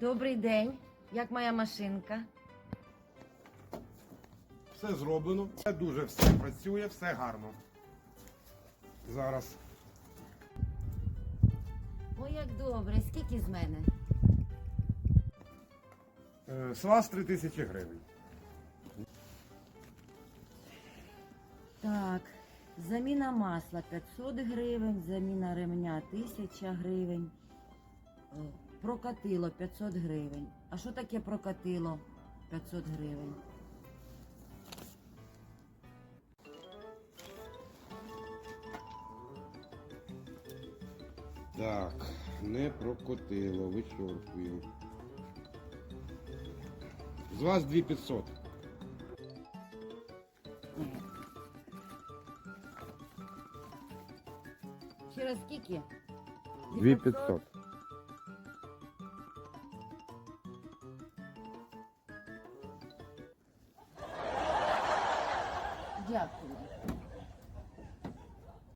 Добрий день. Як моя машинка? Все зроблено, все дуже все працює, все гарно. Зараз. Ой, як добре. Скільки з мене? Е, З вас 3 тисячі гривень. Так, заміна масла 500 гривень, заміна ремня 1000 гривень, е, прокатило 500 гривень. А що таке прокатило 500 гривень? Так, не прокотило, вичоркую. З вас 2500. Ще раз скільки? 2500. Дякую.